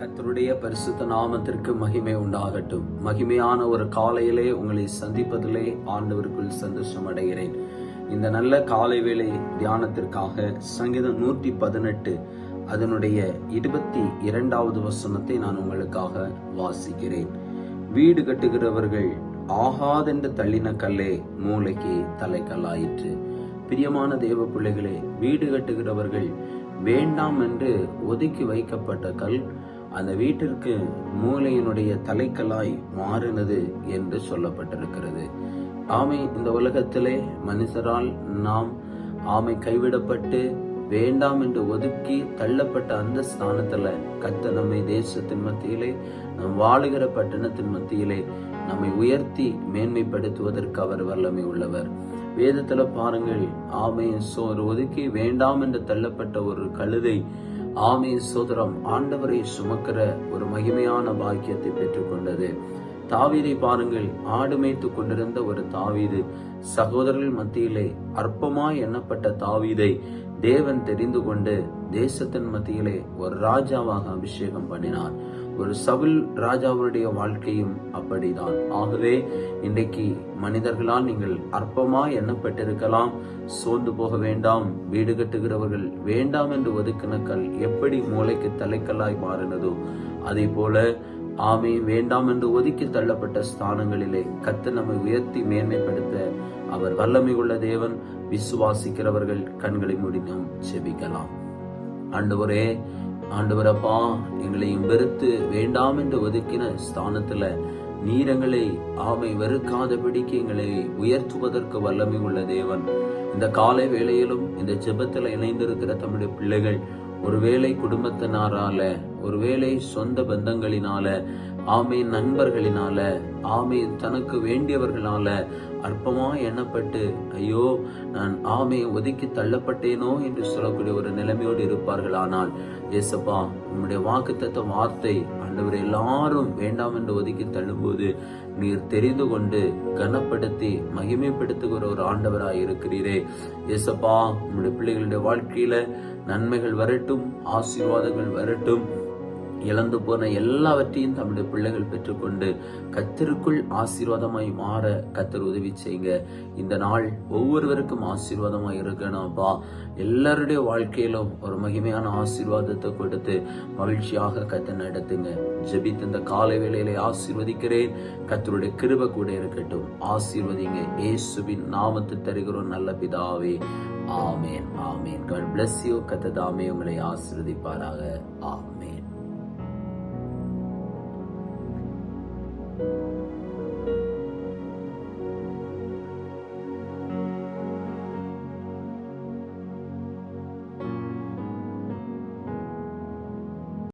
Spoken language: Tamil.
கத்தருடைய பரிசுத்த நாமத்திற்கு மகிமை உண்டாகட்டும். மகிமையான ஒரு காலையிலே உங்களை சந்திப்பதிலே ஆண்டவருக்குள் சந்தோஷம் அடைகிறேன். இந்த நல்ல காலை வேளை தியானத்திற்காக சங்கீதம் நூற்றி பதினெட்டு அதனுடைய இருபத்தி இரண்டாவது வசனத்தை நான் உங்களுக்காக வாசிக்கிறேன். வீடு கட்டுகிறவர்கள் ஆகாதென்று தள்ளின கல்லே மூளைக்கு தலைக்கல்லாயிற்று. பிரியமான தேவ பிள்ளைகளே வீடு கட்டுகிறவர்கள் வேண்டாம் என்று ஒதுக்கி வைக்கப்பட்ட கல் அந்த வீட்டிற்கு மூளையினுடைய தலைக்கலாய் மாறினது என்று சொல்லப்பட்டிருக்கிறது. ஆமை இந்த உலகத்திலே மனுஷரால் நாம் ஆமை கைவிடப்பட்டு வேண்டாம் என்று ஒதுக்கி தள்ளப்பட்ட அந்த ஸ்தானத்துல கத்த நம்மை தேசத்தின் மத்தியிலே நம் வாழுகிற பட்டணத்தின் மத்தியிலே நம்மை உயர்த்தி மேன்மைப்படுத்துவதற்கு அவர் வல்லமை உள்ளவர். வேதத்துல பாருங்கள் ஆமையின் சோறு ஒதுக்கி வேண்டாம் என்று தள்ளப்பட்ட ஒரு கழுதை ஆமே சோதரம் ஆண்டவரை சுமக்கிற ஒரு மகிமையான பாக்கியத்தை பெற்றுக்கொண்டது. தாவீதை பாருங்கள் ஆடு மேய்த்து கொண்டிருந்த ஒரு தாவீது சகோதரர்கள் மத்தியிலே அற்பமாய் எண்ணப்பட்ட தாவீதை தேவன் தெரிந்து கொண்டு தேசத்தின் மத்தியிலே ஒரு ராஜாவாக அபிஷேகம் பண்ணினார். ஒரு சவுல் ராஜாவுடைய வாழ்க்கையும் அப்படிதான். ஆகவே இன்றைக்கு மனிதர்களால் நீங்கள் அற்பமாய் எண்ணப்பட்டிருக்கலாம். சோர்ந்து போக வேண்டாம். வீடு கட்டுகிறவர்கள் வேண்டாம் என்று ஒதுக்கின கல் எப்படி மூளைக்கு தலைக்கல்லாய் மாறினதோ அதே போல ஆமே வேண்டாம் என்று ஒதுக்கி தள்ளப்பட்ட ஸ்தானங்களிலே கத்து நம்மை உயர்த்தி மேன்மைப்படுத்த அவர் வல்லமை உள்ள தேவன். விசுவாசிக்கிறவர்கள் கண்களை மூடி நாம் செபிக்கலாம் ஆண்டவரே ஆண்டவரப்பா எங்களையும் வெறுத்து வேண்டாம் என்று ஒதுக்கின ஸ்தானத்துல நீரங்களை ஆமை வெறுக்காதபடிக்கு எங்களை உயர்த்துவதற்கு வல்லமை உள்ள தேவன். இந்த காலை வேளையிலும் இந்த ஜெபத்துல இணைந்திருக்கிற தமிழ் பிள்ளைகள் ஒருவேளை குடும்பத்தினாரால ஒருவேளை சொந்த பந்தங்களினால ஆமை நண்பர்களினால ஆமை தனக்கு வேண்டியவர்களால அற்பமா எண்ணப்பட்டு ஐயோ நான் ஆமை ஒதுக்கி தள்ளப்பட்டேனோ என்று சொல்லக்கூடிய ஒரு நிலைமையோடு இருப்பார்கள் ஆனால் ஏசப்பா உம்முடைய வாக்குத்தத்த வார்த்தை ஆண்டவர் எல்லாரும் வேண்டாம் என்று ஒதுக்கி தள்ளும்போது நீர் தெரிந்து கொண்டு கனப்படுத்தி மகிமைப்படுத்துகிற ஒரு ஆண்டவராய் இருக்கிறீரே ஏசப்பா உம்முடைய பிள்ளைகளுடைய வாழ்க்கையில நன்மைகள் வரட்டும் ஆசீர்வாதங்கள் வரட்டும். இழந்து போன எல்லாவற்றையும் தம்முடைய பிள்ளைகள் பெற்றுக்கொண்டு கத்தருக்குள் ஆசீர்வாதமாய் மாற கத்தர் உதவி செய்யுங்க. இந்த நாள் ஒவ்வொருவருக்கும் ஆசீர்வாதமாய் இருக்கணும்ப்பா எல்லாருடைய வாழ்க்கையிலும் ஒரு மகிமையான ஆசீர்வாதத்தை கொடுத்து மகிழ்ச்சியாக கத்த நடத்துங்க. ஜபித்து இந்த காலை வேளையிலே ஆசீர்வதிக்கிறேன். கத்தருடைய கிருப கூட இருக்கட்டும். ஆசீர்வதிங்க. ஏசுவின் நாமத்தை தருகிறோம் நல்ல பிதாவே. ஆமேன். ஆமேன். காட் பிளஸ் யூ கத்ததாமே உங்களை ஆசீர்வதிப்பாராக. ஆமேன்.